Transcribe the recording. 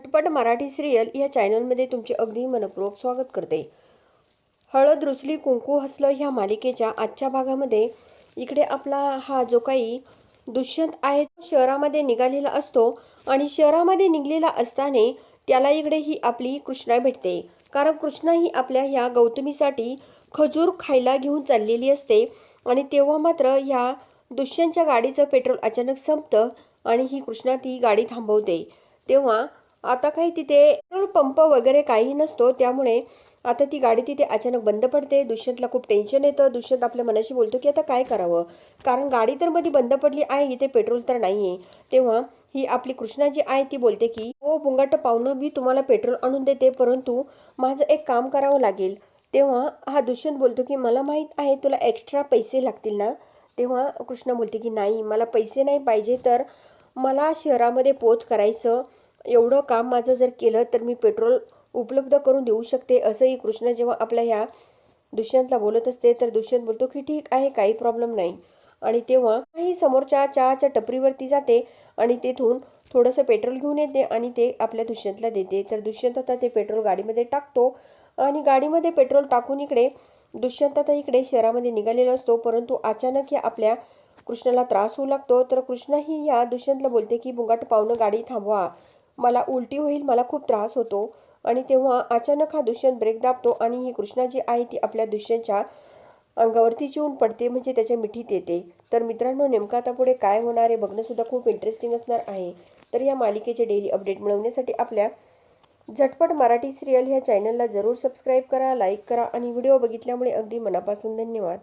झटपट मराठी सिरियल या चॅनलमध्ये तुमचे अगदी मनपूर्वक स्वागत करते. हळद रुसली कुंकू हसलं ह्या मालिकेच्या आजच्या भागामध्ये इकडे आपला हा जो काही दुष्यंत आहे तो शहरामध्ये निघालेला असतो आणि शहरामध्ये निघलेला असताना त्याला इकडे ही आपली कृष्णा भेटते. कारण कृष्णा ही आपल्या ह्या गौतमीसाठी खजूर खायला घेऊन चाललेली असते आणि तेव्हा मात्र ह्या दुष्यंतच्या गाडीचं पेट्रोल अचानक संपतं आणि ही कृष्णा ती गाडी थांबवते. तेव्हा आता काही तिथे पेट्रोल पंप वगैरे काही नसतो त्यामुळे आता ती गाडी तिथे अचानक बंद पडते. दुष्यंतला खूप टेन्शन येतं. दुष्यंत आपल्या मनाशी बोलतो की आता काय करावं? कारण गाडी तर मध्ये बंद पडली आहे इथे पेट्रोल तर नाही आहे तेव्हा ही आपली कृष्णा जी आहे ती बोलते की हो पुंगाट पाहुणं मी तुम्हाला पेट्रोल आणून देते परंतु माझं एक काम करावं लागेल. तेव्हा हा दुष्यंत बोलतो की मला माहीत आहे तुला एक्स्ट्रा पैसे लागतील ना? तेव्हा कृष्णा बोलते की नाही मला पैसे नाही पाहिजे तर मला शहरामध्ये पोच करायचं. एवढं काम माझं जर केलं तर मी पेट्रोल उपलब्ध करून देऊ शकते असंही कृष्णा जेव्हा आपल्या ह्या दुष्यंतला बोलत असते तर दुष्यंत बोलतो की ठीक आहे काही प्रॉब्लेम नाही. आणि तेव्हा काही समोरच्या चहाच्या टपरीवरती जाते आणि तेथून थोडंसं पेट्रोल घेऊन येते आणि ते आपल्या दुष्यंतला देते. तर दुष्यंत आता ते पेट्रोल गाडीमध्ये टाकतो आणि गाडीमध्ये पेट्रोल टाकून इकडे दुष्यंत आता इकडे शहरामध्ये निघालेला असतो परंतु अचानक या आपल्या कृष्णाला त्रास होऊ लागतो. तर कृष्णा ही या दुष्यंतला बोलते की बुंगाट पाहुणं गाडी थांबवा. मला उलटी होईल मला खूप त्रास होतो. आणि तेव्हा अचानक हा दुष्यंत ब्रेक दाबतो आणि ही कृष्णा जी आहे ती आपल्या दुष्यंतच्या अंगावरती चिवून पडते म्हणजे त्याच्या मिठीत येते. तर मित्रांनो नेमकं आता पुढे काय होणार आहे बघणंसुद्धा खूप इंटरेस्टिंग असणार आहे. तर या मालिकेचे डेली अपडेट मिळवण्यासाठी आपल्या झटपट मराठी सिरियल ह्या चॅनलला जरूर सबस्क्राईब करा लाईक करा आणि व्हिडिओ बघितल्यामुळे अगदी मनापासून धन्यवाद.